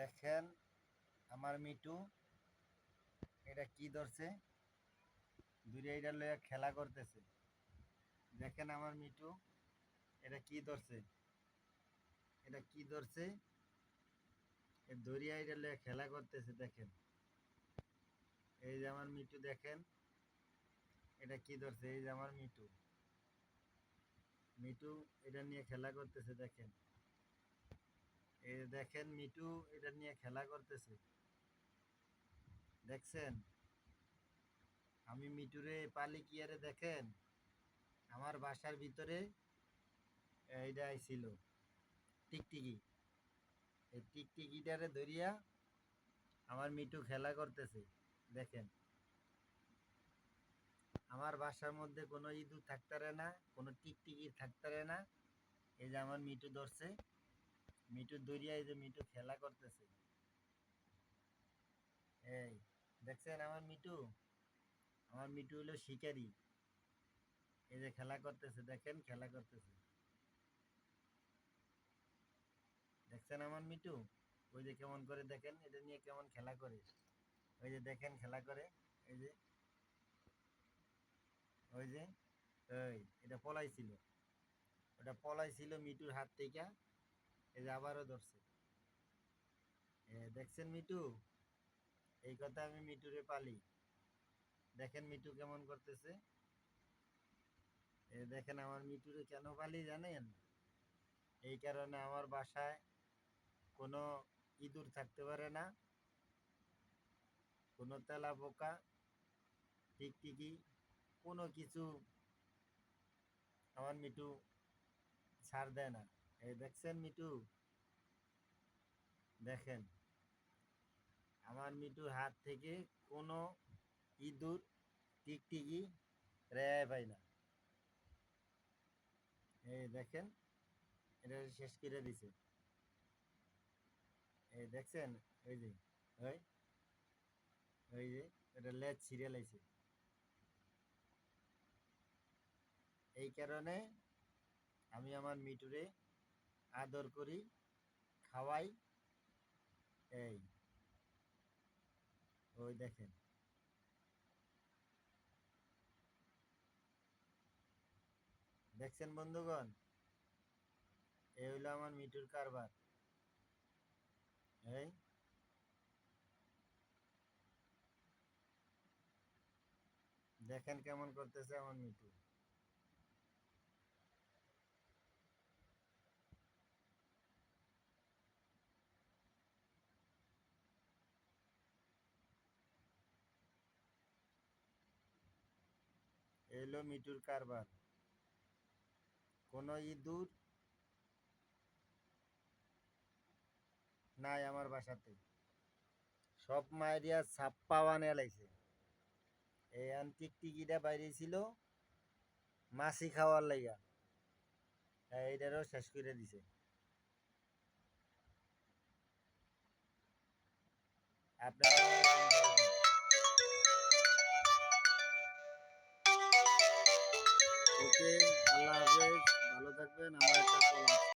দেখেন আমার মিটু এটা কি ধরছে? দূরে এটা লইয়া খেলা করতেছে। দেখেন আমার মিটু এটা কি ধরছে? এটা কি ধরছে? দরিয়া এটা লইয়া খেলা করতেছে, দেখেন। এই যে আমার মিটু দেখেন। এটা কি ধরছে? এই যে আমার মিটু মিটু এটা নিয়ে খেলা করতেছে, দেখেন। দেখেন মিটু এটা নিয়ে খেলা করতেছে। দেখছেন? আমি মিটুরে পালি কি আরে দেখেন? আমার বাসার ভিতরে এইটা আইছিল। টিকটিকি। এই টিকটিকিটারে ধরিয়া আমার মিটু খেলা করতেছে। দেখেন? আমার বাসার মধ্যে কোনো ইঁদুর থাকতারে না, কোনো টিকটিকি থাকতারে না। এই যে আমার মিটু ধরছে। মিটু দরিয়া এই যে মিটু খেলা করতেছে। এই, দেখছেন আমার মিটু আমার মিটু হলো শিকারি। এই যে খেলা করতেছে, দেখেন খেলা করতেছে। দেখছেন আমার মিটু ওই যে কেমন করে দেখেন, এটা নিয়ে কেমন খেলা করে। ওই যে দেখেন খেলা করে, এই যে। ওই যে ওই এটা পলাইছিল। ওটা পলাইছিল মিটুর হাত থেকে। এই যে আবারও ধরছে। দেখছেন মিটু এই কথা আমি মিটুরে পালি। দেখেন মিটু কেমন করতেছে। এ, দেখেন আমার মিটুরে কেন পালি জানেন? এই কারণে আমার বাসায় কোনো ইঁদুর থাকতে পারে না। কোনো তেলা পোকা টিকটিকি, কোনো কিছু আমার মিটু ছাড় দেয় না। এই দেখছেন মিটু? দেখেন। আমার মিটুর হাত থেকে কোনো ইঁদুর টিকটিকি রেহাই পায় না। এই দেখেন, এটা শেষ করে দিছে। এই দেখছেন ওই যে, ওই ওই যে, এটা লেজ ছিঁড়ে লাইছে। এই কারণে আমি আমার মিটুরে আদর করি, খাওয়াই। এই। ওই দেখেন। দেখছেন বন্ধুগণ? এই হইল আমার মিটুর কারবার। এই। দেখেন কেমন করতেছে আমার মিটু এলো মিটুর কারবার। কোনো ইঁদুর নাই আমার বাসাতে। সব মায়েরিয়া ছাপ্পা বানিয়ে লাইছে। এই আন্টিক টিকিটা বাইরে ছিল মাছি খাওয়ার লাইগা। এইটারও শেষ করে দিছে। আপনারা ওকে আল্লাহ হাফেজ ভালো থাকবেন আমার একটা।